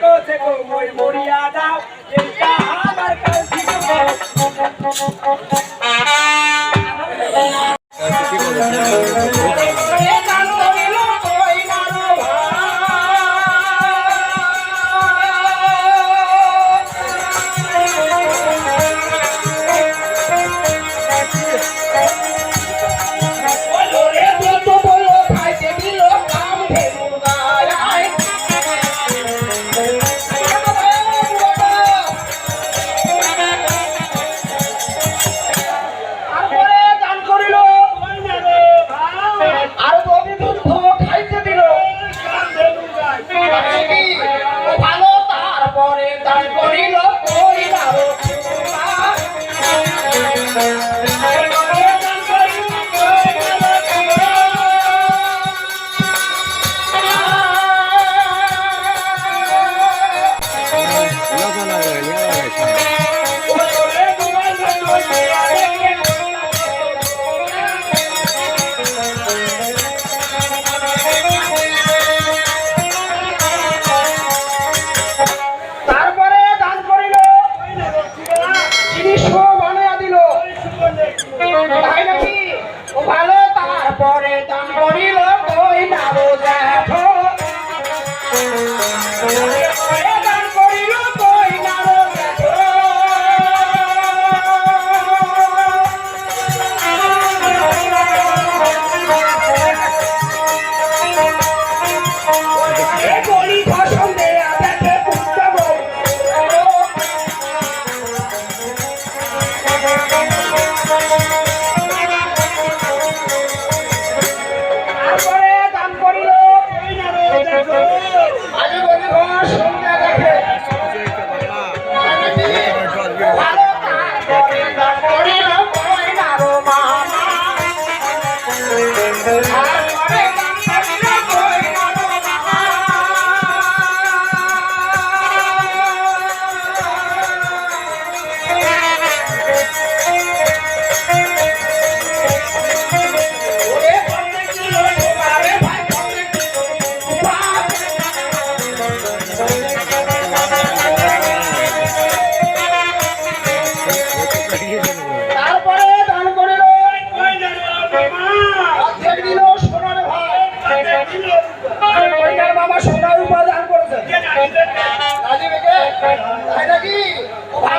থেকো থেকো মরিয়া দাও এটা আমার কাছে 快点，快，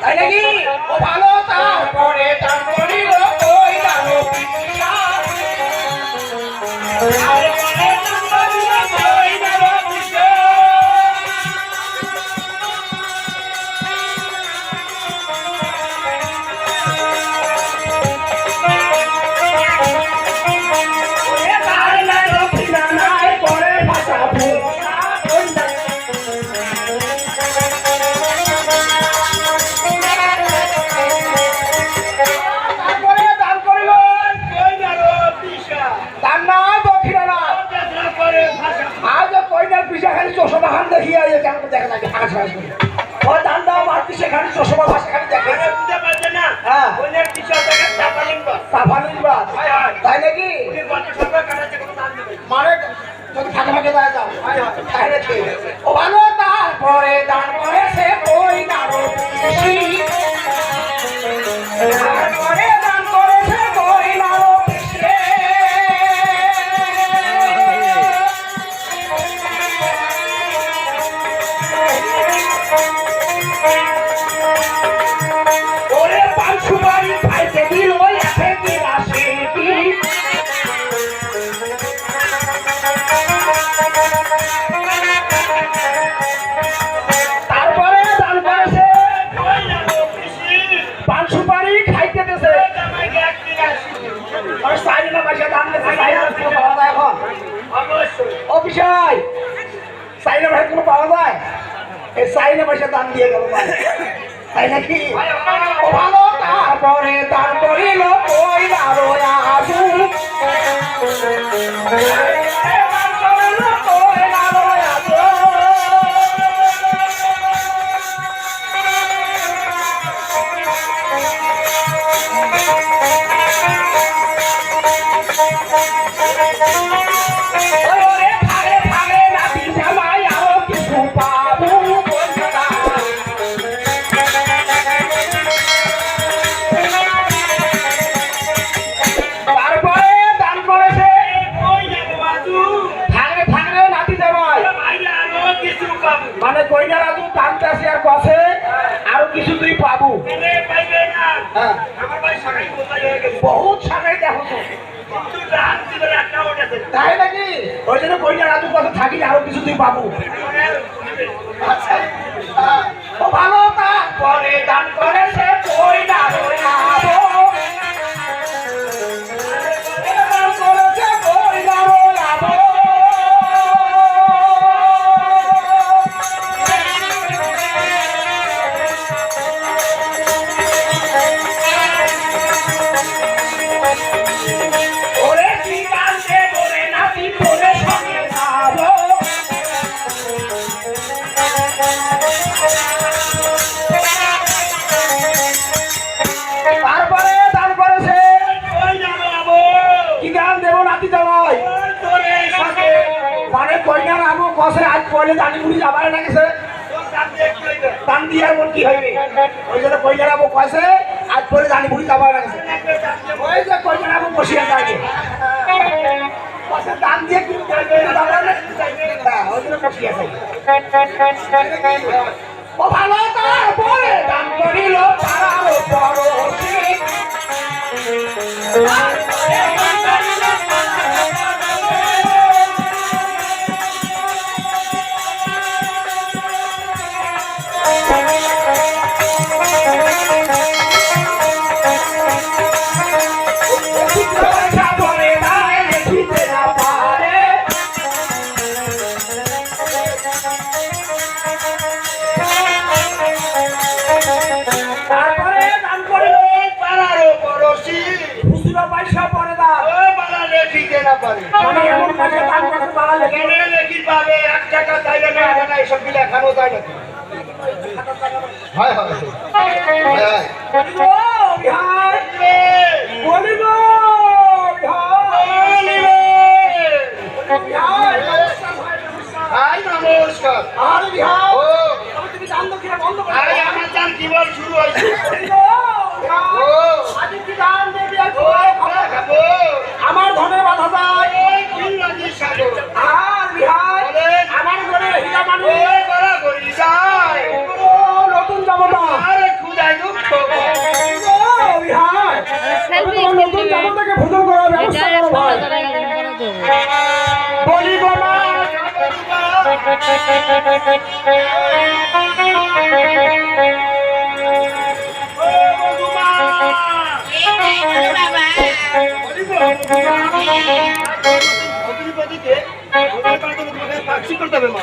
তাই নাকি? ও ভালো? করি ও দান দাও মারতি সেখানে চশমা ভাষা খালি দেখে। বুঝতে পারছেন না? হ্যাঁ। ওদের টাকা বাস। হায়। তাই নাকি? মানে যদি ফাঁকে ফাঁকে দাঁড়ায় যাও। তাই নাকি ও ভালো তারপরে দান করেছে বিষয় সাইড না কোনো পাওয়া যায়? এই সাইনা পয়সা দাম দিয়ে গেল তাই নাকি? ভালো তারপরে দান করিল কই আরও আসু বহুত সাকাই দেখো। তাই নাকি ওই জন্য কইটা রাজু কথা থাকি আরও কিছু তুই পাবো শুনবে। আচ্ছা হ্যাঁ। ও ভালো তারপরে দান তারপরে দান গো, বাবু। কি গান দেবো নাতি জামাই মানে কইনার আমো কসে আজ পয়লে জানি মুড়ি যাবার লাগেছে তোর দাম দিয়ে কি হইবে? দান দিয়ে আর কি হইবে ওই জন্য কইনার আমো কসে আজ পয়লে জানি মুড়ি যাবার লাগেছে ওই যে কইনার আমো বসিয়া যায় কসে দান দিয়ে কি যাবার লাগেছে ও ভালো তারপরে দান করিল। পাড়ারও পড়োশি, খুচরো পয়সা পরে দান ও পাড়া লেখিতে না পারে। মানে এমন পয়সা দান করতে পারা লেগে কেনে লেখি পাবে, এক টাকা চাইলে না, আধা না, এসব যায়? হয়, হয়, হয়, হয়। ও বিহার বলিব বিহার। নমস্কার। আরে বিহার। ও, তুমি দান দক্ষিণা বন্ধ করে আরে আমার যার জীবন শুরু হয়েছে। ও, আজ কি দান দেবি আর ফাঁসি করতে হবে মা